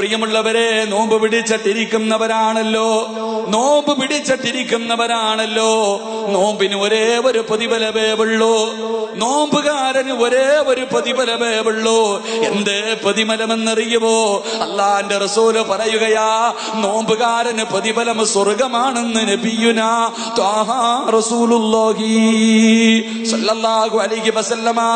പ്രിയമുള്ളവരെ നോമ്പ് പിടിച്ചിട്ടിരിക്കുന്നവരാണല്ലോ. നോമ്പ് പിടിച്ചിട്ടിരിക്കുന്നവരാണല്ലോ. നോമ്പിന് ഒരേ ഒരു പ്രതിഫലമേ ഉള്ളൂ. നോമ്പുകാരന് ഒരേ ഒരു പ്രതിഫലമേ ഉള്ളൂ. എന്ത് പ്രതിഫലമെന്നറിയുമോ? അള്ളാന്റെ റസൂൽ പറയുകയാ നോമ്പുകാരന് പ്രതിഫലം സ്വർഗമാണെന്ന് നബിയുന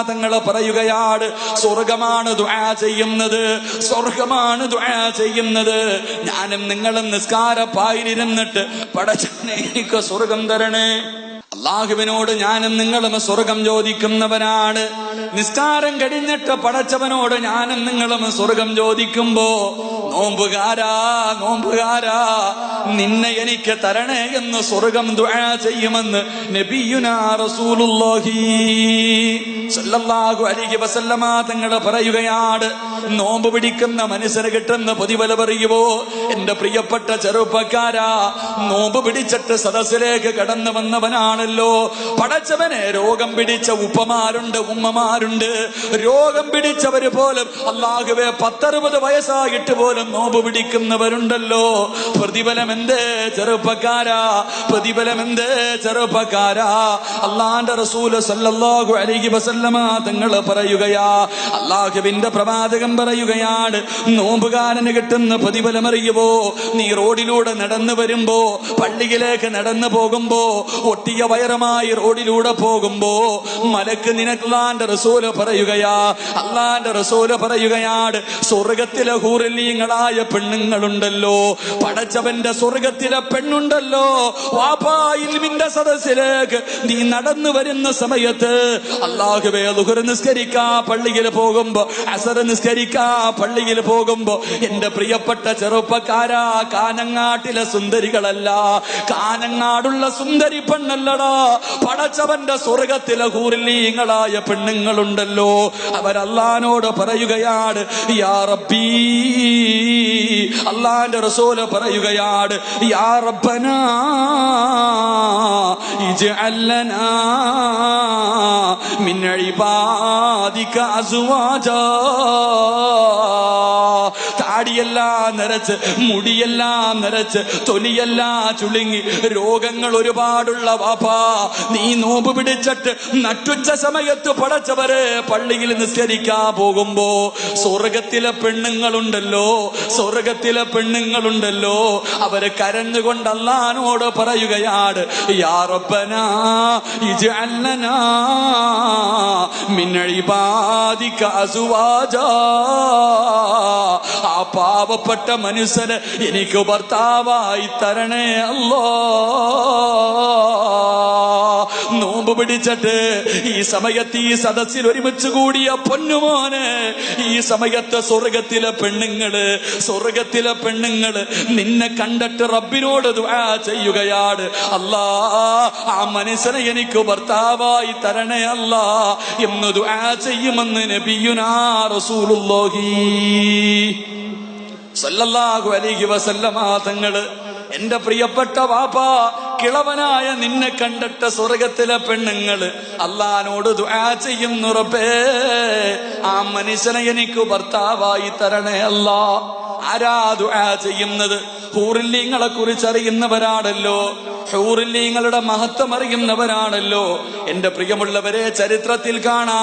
തങ്ങൾ പറയുകയാണ് സ്വർഗമാണ് ദുആ ചെയ്യുന്നത്. സ്വർഗമാണ് ദുആ ചെയ്യുന്നത്? ഞാനും നിങ്ങളും നിസ്കാരപ്പായിരുന്നിട്ട് പടച്ചനെ എനിക്ക് സ്വർഗം തരണേ. അള്ളാഹുവിനോട് ഞാനും നിങ്ങളും സ്വർഗം ചോദിക്കുന്നവനാണ് നിസ്കാരം കഴിഞ്ഞിട്ട് പടച്ചവനോട് ഞാനും നിങ്ങളും സ്വർഗം ചോദിക്കുമ്പോ നോമ്പുകാരാ നോമ്പുകാരാ നിന്നെ എനിക്ക് തരണേ എന്ന് സ്വർഗം ദുആ ചെയ്യുമെന്ന് നബിയുനാ റസൂലുള്ളാഹി. സല്ലല്ലാഹു അലൈഹി വസല്ലമ തങ്ങൾ പറയുകയാണ് നോമ്പ് പിടിക്കുന്ന മനുഷ്യന് കിട്ടുന്ന പൊതുവല പറയുവോ? എന്റെ പ്രിയപ്പെട്ട ചെറുപ്പക്കാരാ നോമ്പ് പിടിച്ചിട്ട് സദസ്സിലേക്ക് കടന്നു വന്നവനാണല്ലോ. പടച്ചവനെ രോഗം പിടിച്ച ഉപ്പമാരുണ്ട് ഉമ്മമാരുണ്ട്. രോഗം പിടിച്ചവര് പോലും അള്ളാഹുവെ പത്തറുപത് വയസ്സായിട്ട് പോലും നോമ്പ് പിടിക്കുന്നവരുണ്ടല്ലോ. പ്രതിഫലം എന്തേ ചെറുപ്പക്കാരാ? പ്രതിഫലം എന്തേ ചെറുപ്പക്കാരാ? അള്ളാന്റെ റസൂൽ സല്ലല്ലാഹു അലൈഹി വസല്ലമ തങ്ങൾ പറയുകയാ അള്ളാഹുവിന്റെ പ്രവാചകം പറയുകയാണ് നോമ്പുകാരന് കിട്ടുന്ന പ്രതിഫലം അറിയുമോ നീ റോഡിലൂടെ നടന്നു വരുമ്പോ പള്ളിയിലേക്ക് നടന്നു പോകുമ്പോ ഒട്ടിയ വയറുമായി റോഡിലൂടെ പോകുമ്പോ മലക്ക് നിനക്കുള്ളാന്റെ റസൂൽ പറയുകയാ അള്ളാന്റെ റസൂൽ പറയുകയാണ് സ്വർഗത്തിലെ ഹൂറല്യങ്ങളായ പെണ്ണുങ്ങളുണ്ടല്ലോ പടച്ചവന്റെ സ്വർഗത്തിലെ പെണ്ണുണ്ടല്ലോ വാപ്പായിൽമിന്റെ സദസ്സിലേക്ക് നീ നടന്നു വരുന്ന സമയത്ത് അള്ളാഹുവേ ലുഹർ നിസ്കരിക്കാ പള്ളിയിൽ പോകുമ്പോ അസർ നിസ്കരിക്കാ പള്ളിയിൽ പോകുമ്പോ എന്റെ പ്രിയപ്പെട്ട ചെറുപ്പക്കാരാ കാനങ്ങാട്ടിലെ സുന്ദരികളല്ല. കാനങ്ങാടുള്ള സുന്ദരി പെണ്ണല്ലടാ. പടച്ചവന്റെ സ്വർഗത്തിലെ ഹൂറിലീങ്ങളായ പെണ്ണുങ്ങളുണ്ടല്ലോ. അവരല്ലാനോട് പറയുകയാണ് യാ റബ്ബീ. അള്ളാന്റെ റസൂൽ പറയുകയാണ് യാ റബ്ബനാ ഇജ്അൽ ലനാ. മിൻ عبادك അസ്വാജാ താടിയെല്ലാം നിറച്ച് മുടിയെല്ലാം നിറച്ച് തൊലിയെല്ലാം ചുളുങ്ങി രോഗങ്ങൾ ഒരുപാടുള്ള വാപ്പാ നീ നോമ്പ് പിടിച്ചിട്ട് നട്ടുച്ച സമയത്ത് പടച്ചവര് പള്ളിയിൽ നിസ്കരിക്കാ പോകുമ്പോ സ്വർഗത്തിലെ പെണ്ണുങ്ങളുണ്ടല്ലോ സ്വർഗത്തിലെ പെണ്ണുങ്ങളുണ്ടല്ലോ അവർ കരഞ്ഞുകൊണ്ട് അള്ളഹാനോട് പറയുകയാണ് യാ റബ്ബനാ ഇജ്അൽ ലനാ മിൻ ഇബാദിക അസ്വാജാ ആ പാവപ്പെട്ട മനുഷ്യന് എനിക്ക് ഭർത്താവായി തരണേ അല്ലോ. നോമ്പ് പിടിച്ചിട്ട് ഈ സമയത്ത് ഈ സദസ്സിൽ ഒരുമിച്ച് കൂടിയ പൊന്നുമോനെ ഈ സമയത്ത് സ്വർഗത്തിലെ പെണ്ണുങ്ങൾ സ്വർഗത്തിലെ പെണ്ണുങ്ങൾ നിന്നെ കണ്ടിട്ട് റബ്ബിനോട് ചെയ്യുകയാണ്. അല്ലാ ആ മനുഷ്യനെ എനിക്ക് ഭർത്താവായി തരണേ അല്ല എന്ന് ദുആ ചെയ്യുമെന്ന് നബിയുനാ റസൂലുള്ളാഹി. സല്ലല്ലാഹു അലൈഹി വസല്ലമ തങ്ങൾ എന്റെ പ്രിയപ്പെട്ട വാപ്പ കിളവനായ നിന്നെ കണ്ടിട്ട് സ്വർഗത്തിലെ പെണ്ണുങ്ങൾ അള്ളഹാനോട് ദുആ ചെയ്യുന്നു റബ്ബേ. ആ മനുഷ്യനെ എനിക്ക് ഭർത്താവായി തരണേ അല്ലാ. ആരാ ദുആ ചെയ്യുന്നത്? ഹൂറില്ലീങ്ങളെ കുറിച്ച് അറിയുന്നവരാണല്ലോ ഹൂറില്ലീങ്ങളുടെ മഹത്വം അറിയുന്നവരാണല്ലോ. എന്റെ പ്രിയമുള്ളവരെ ചരിത്രത്തിൽ കാണാ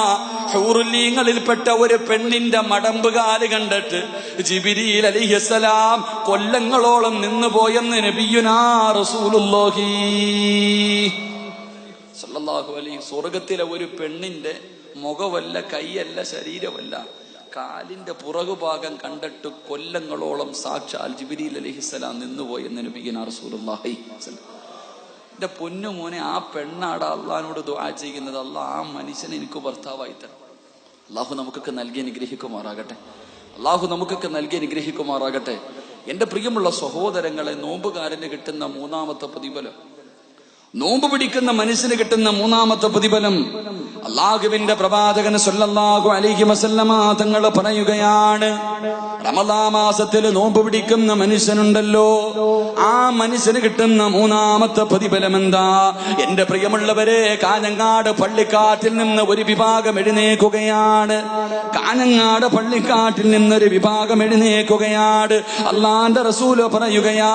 ഹൂറുല്ലീങ്ങളിൽപ്പെട്ട ഒരു പെണ്ണിന്റെ മടമ്പുകാൽ കണ്ടിട്ട് ജിബിരിയിൽ അലിഹസലാം കൊല്ലങ്ങളോളം നിന്നു പോയെന്ന് നബിയുനാ റസൂലുള്ളാഹി. അലൈഹി സ്വർഗത്തിലെ ഒരു പെണ്ണിന്റെ മുഖമല്ല കൈയല്ല ശരീരമല്ല കാലിന്റെ പുറകുഭാഗം കണ്ടിട്ട് കൊല്ലങ്ങളോളം സാക്ഷാൽ ജിബിരിൽ അലിഹിസലാം നിന്നുപോയെന്ന് നബിഗിനാർ റസൂലുള്ളാഹി എന്റെ പൊന്നു മോനെ ആ പെണ്ണാട അള്ളഹാനോട് ദുആ ചെയ്യുന്നത്. അല്ല ആ മനുഷ്യനെ എനിക്ക് ഭർത്താവായി തരണം അള്ളാഹു നമുക്കൊക്കെ നൽകി അനുഗ്രഹിക്കുമാറാകട്ടെ. അള്ളാഹു നമുക്കൊക്കെ നൽകി അനുഗ്രഹിക്കുമാറാകട്ടെ. എന്റെ പ്രിയമുള്ള സഹോദരങ്ങളെ നോമ്പുകാരന് കിട്ടുന്ന മൂന്നാമത്തെ പ്രതിഫലം. നോമ്പ് പിടിക്കുന്ന മനുഷ്യന് കിട്ടുന്ന മൂന്നാമത്തെ പ്രതിഫലം. അള്ളാഹുവിന്റെ പ്രവാചകൻ സൊല്ലാഹു അലിഹി വസല്ലമ തങ്ങൾ പറയുകയാണ് റമദാ മാസത്തിൽ നോമ്പ് പിടിക്കുന്ന മനുഷ്യനുണ്ടല്ലോ. ആ മനുഷ്യന് കിട്ടുന്ന മൂന്നാമത്തെ പ്രതിഫലം എന്താ എന്റെ പ്രിയമുള്ളവരെ കാഞ്ഞങ്ങാട് പള്ളിക്കാട്ടിൽ നിന്ന് ഒരു വിഭാഗം എഴുന്നേക്കുകയാണ് കാഞ്ഞങ്ങാട് പള്ളിക്കാട്ടിൽ നിന്നൊരു വിഭാഗം എഴുന്നേക്കുകയാണ് അള്ളാന്റെ റസൂൽ പറയുകയാ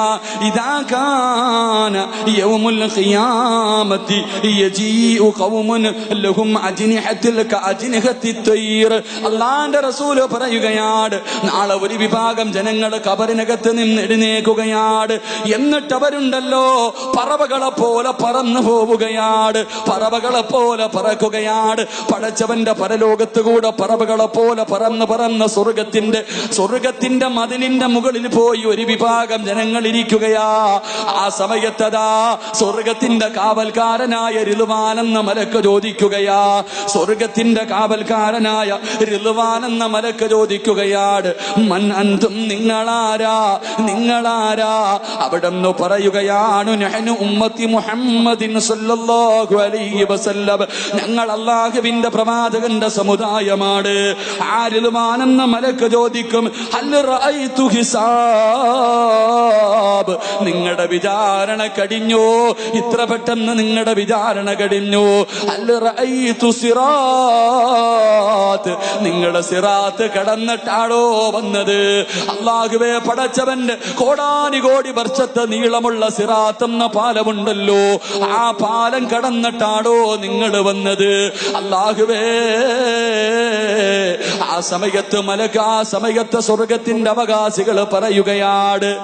ഇതാ കാന യൗമുൽ ഖിയാമത്തി യജീഉ ഖൗമുൻ ലഹും അജ്നിഹത്തിൽ അള്ളാന്റെ റസൂൽ പറയുകയാണ് നാളെ ഒരു വിഭാഗം ജനങ്ങൾ കബറിനകത്ത് നിന്ന് എഴുന്നേക്കുകയാണ് എന്നിട്ട് പറവകളെ പോലെ പറന്നു പോവുകയാണ് പറവകളെ പോലെ പറക്കുകയാണ് പടച്ചവന്റെ പരലോകത്ത് കൂടെ പറവകളെ പോലെ പറന്ന് പറന്ന് സ്വർഗത്തിന്റെ സ്വർഗത്തിന്റെ മതിലിന്റെ മുകളിൽ പോയി ഒരു വിഭാഗം ജനങ്ങൾ ഇരിക്കുകയാ. ആ സമയത്തതാ സ്വർഗത്തിന്റെ കാവൽക്കാരനായ രിലുവാനെന്ന മലക്ക് ചോദിക്കുകയാ. സ്വർഗത്തിന്റെ കാവൽക്കാരനായ എന്ന മലക്ക് ചോദിക്കുകയാണ് മൻ അന്തും നിങ്ങളാരാ? നിങ്ങളാരാ? അവിടെ നിന്ന് പറയുകയാണ് ഉമ്മത്തി മുഹമ്മദിൻ സല്ലല്ലാഹു അലൈഹി വസല്ലം. ഞങ്ങൾ അള്ളാഹുവിന്റെ പ്രവാചകന്റെ സമുദായമാണ്. ആരിലുമാനെന്ന മലക്ക് ചോദിക്കും ഹിസാബ്? നിങ്ങളുടെ വിചാരണ കടിഞ്ഞു ഇത്ര പെട്ടെന്ന് നിങ്ങളുടെ വിചാരണ കടിഞ്ഞു അല്ല സിറാത്ത്. നിങ്ങളുടെ സിറാത്ത് കടന്നിട്ടാണോ വന്നത്? അള്ളാഹുവേ പടച്ചവന്റെ കോടാനി കോടി വർഷത്തെ നീളമുള്ള സിറാത്ത് എന്ന പാലമുണ്ടല്ലോ. ആ പാലം കടന്നിട്ടാണോ നിങ്ങൾ വന്നത്? അള്ളാഹുവേ ആ സമയത്ത് മലക ആ സമയത്ത് സ്വർഗത്തിന്റെ അവകാശികൾ പറയുകയാണ്.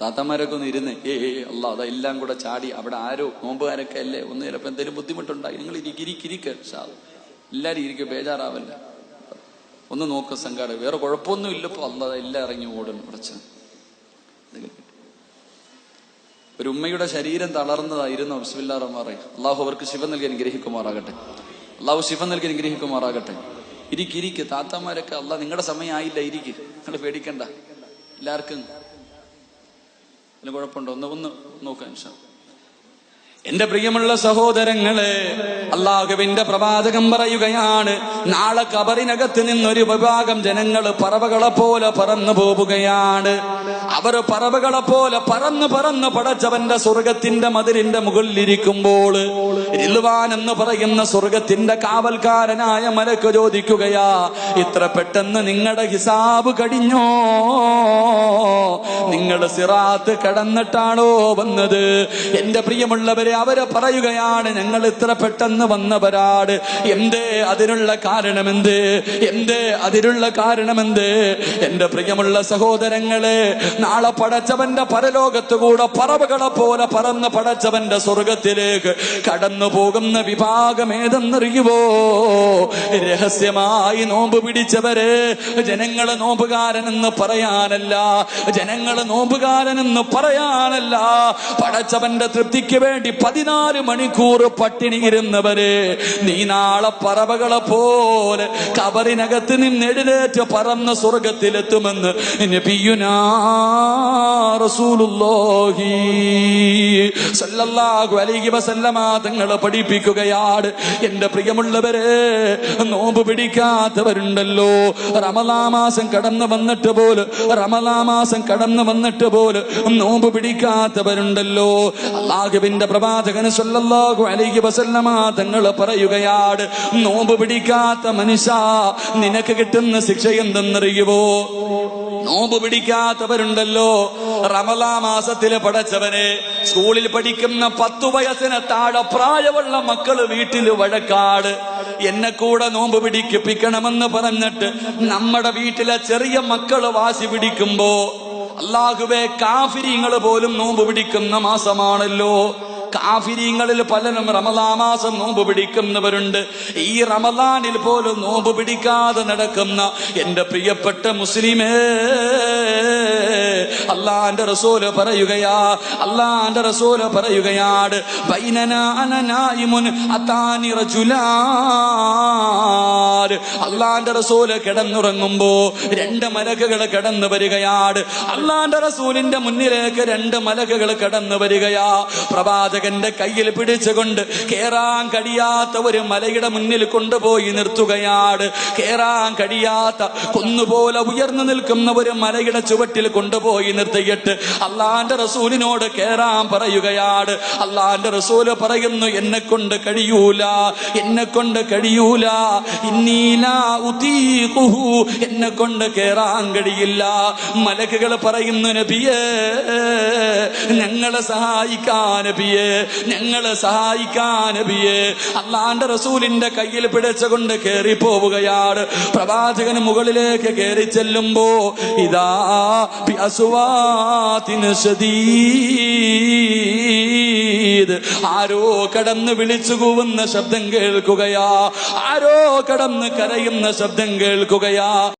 താത്തമാരൊക്കെ ഇരുന്ന് ഏ അല്ല അതെല്ലാം കൂടെ ചാടി അവിടെ ആരോ നോമ്പുകാരൊക്കെ അല്ലേ? ഒന്ന് ചിലപ്പോ എന്തെങ്കിലും ബുദ്ധിമുട്ടുണ്ടായി. നിങ്ങൾ ഇരിക്കിരിക്കിരിക്ക എല്ലാരും ഇരിക്കും ബേജാറാവല്ല. ഒന്ന് നോക്ക് സംഘാട വേറെ കുഴപ്പമൊന്നും ഇല്ലപ്പോ. അല്ല എല്ലാം ഇറങ്ങി ഓടും കുറച്ച്. ഒരു ഉമ്മയുടെ ശരീരം തളർന്നതായിരുന്നു ബിസ്മില്ലാ മാറി അള്ളാഹു അവർക്ക് ശിവ നൽകി അനുഗ്രഹിക്കുമാറാകട്ടെ. അള്ളാഹു ശിവ നൽകി അനുഗ്രഹിക്കുമാറാകട്ടെ. ഇരിക്കിരിക്ക് താത്തമാരൊക്കെ അല്ല നിങ്ങളുടെ സമയമായില്ല ഇരിക്ക്. നിങ്ങൾ പേടിക്കണ്ട. എല്ലാവർക്കും അതിന് കുഴപ്പമുണ്ടോ? ഒന്ന് ഒന്ന് നോക്കാൻ. എന്റെ പ്രിയമുള്ള സഹോദരങ്ങളെ അള്ളാഹുവിന്റെ പ്രവാചകം പറയുകയാണ് നാളെ കബറിനകത്ത് നിന്നൊരു വിഭാഗം ജനങ്ങൾ പറവകളെ പോലെ പറന്നു പോവുകയാണ്. അവർ പറവകളെ പോലെ പറന്ന് പറന്ന് പടച്ചവന്റെ സ്വർഗത്തിന്റെ മതിലിന്റെ മുകളിലിരിക്കുമ്പോൾ റിൽവാൻ എന്ന് പറയുന്ന സ്വർഗത്തിന്റെ കാവൽക്കാരനായ മലക്ക് ചോദിക്കുകയാ ഇത്ര പെട്ടെന്ന് നിങ്ങളുടെ ഹിസാബ് കഴിഞ്ഞോ? നിങ്ങൾ സിറാത്ത് കടന്നിട്ടാണോ വന്നത്? എന്റെ പ്രിയമുള്ളവരെ അവരെ പറയുകയാണ് ഞങ്ങൾ ഇത്ര പെട്ടെന്ന് വന്നവരാട് എന്തേ അതിനുള്ള കാരണമെന്ത്? എന്തേ അതിനുള്ള കാരണമെന്ത്? എന്റെ പ്രിയമുള്ള സഹോദരങ്ങളെ നാളെ പടച്ചവന്റെ പരലോകത്ത് കൂടെ പറവുകളെ പോലെ പറന്ന് പടച്ചവന്റെ സ്വർഗത്തിലേക്ക് കടന്നു പോകുന്ന വിഭാഗം ഏതെന്നറിയുവോ? രഹസ്യമായി നോമ്പ് പിടിച്ചവരെ ജനങ്ങൾ നോമ്പുകാരനെന്ന് പറയാനല്ല ജനങ്ങൾ നോമ്പുകാരനെന്ന് പറയാനല്ല. പടച്ചവന്റെ തൃപ്തിക്ക് വേണ്ടി പതിനാല് മണിക്കൂർ പട്ടിണി ഇരുന്നവര്. നീ നാളെ പറവകളെ പോലെ കബറിനകത്ത് നിന്ന് എഴുന്നേറ്റ് പറന്ന് സ്വർഗത്തിലെത്തുമെന്ന് തങ്ങൾ പഠിപ്പിക്കുകയാണ്. എന്റെ പ്രിയമുള്ളവരെ നോമ്പ് പിടിക്കാത്തവരുണ്ടല്ലോ. റമലാമാസം കടന്നു വന്നിട്ട് പോലും റമലാമാസം കടന്നു വന്നിട്ട് പോലും നോമ്പ് പിടിക്കാത്തവരുണ്ടല്ലോ. അള്ളാഹുവിന്റെ പ്രവാചകന് സല്ലല്ലാഹു അലൈഹി വസല്ലമ തങ്ങൾ പറയുകയാണ് നോമ്പ് പിടിക്കാത്ത മനുഷ്യ നിനക്ക് കിട്ടുന്ന ശിക്ഷ എന്തെന്നറിയുവോ? നോമ്പ് പിടിക്കാത്തവരുണ്ടല്ലോ. റമലാ മാസത്തിൽ പടച്ചവനെ സ്കൂളിൽ പഠിക്കുന്ന പത്തു വയസ്സിന് താഴെ പ്രായമുള്ള മക്കൾ വീട്ടിൽ വഴക്കാട്. എന്നെ കൂടെ നോമ്പ് പിടിക്കിപ്പിക്കണമെന്ന് പറഞ്ഞിട്ട് നമ്മുടെ വീട്ടിലെ ചെറിയ മക്കൾ വാശി പിടിക്കുമ്പോ അള്ളാഹുവെ കാഫിരിങ്ങൾ പോലും നോമ്പ് പിടിക്കുന്ന മാസമാണല്ലോ. കാഫിരിങ്ങളിൽ പലരും റമദാ മാസം നോമ്പ് പിടിക്കുന്നവരുണ്ട്. ഈ റമദാനിൽ പോലും നോമ്പ് പിടിക്കാതെ നടക്കുന്ന എന്റെ പ്രിയപ്പെട്ട മുസ്ലിമേ അള്ളാന്റെ റസൂൽ പറയുകയാ അള്ളാന്റെ റസൂൽ റജുലാൻ. അള്ളാന്റെ റസൂൽ കിടന്നുറങ്ങുമ്പോ രണ്ട് മലക്കുകൾ കിടന്നു വരികയാണ് അള്ളാന്റെ റസൂലിന്റെ മുന്നിലേക്ക് രണ്ട് മലക്കുകൾ കിടന്നു വരികയാ. പ്രവാചക പ്രവാചകന്റെ കയ്യിൽ പിടിച്ചുകൊണ്ട് കേറാൻ കഴിയാത്ത ഒരു മലയുടെ മുന്നിൽ കൊണ്ടുപോയി നിർത്തുകയാണ്. കേറാൻ കഴിയാത്ത കുന്നുപോലെ ഉയർന്നു നിൽക്കുന്ന ഒരു മലയുടെ ചുവട്ടിൽ കൊണ്ടുപോയി നിർത്തിയിട്ട് അള്ളാന്റെ റസൂലിനോട് കേറാൻ പറയുകയാണ്. അള്ളാന്റെ റസൂൽ പറയുന്നു എന്നെ കൊണ്ട് കഴിയൂല എന്നെ കൊണ്ട് കഴിയൂല എന്നെ കൊണ്ട് കേറാൻ കഴിയില്ല. മലക്കുകൾ പറയുന്നു നബിയേ ഞങ്ങളെ സഹായിക്കാൻ നബിയേ. ഞങ്ങളെ സഹായിക്കാൻ നബിയെ. അള്ളാന്റെ റസൂലിന്റെ കയ്യിൽ പിടിച്ചുകൊണ്ട് കയറി പോവുകയാണ് പ്രവാചകന് മുകളിലേക്ക് കയറി ചെല്ലുമ്പോ ഇതാ ആരോ കടന്ന് വിളിച്ചു കൂവുന്ന ശബ്ദം കേൾക്കുകയാ. ആരോ കടന്ന് കരയുന്ന ശബ്ദം കേൾക്കുകയാ.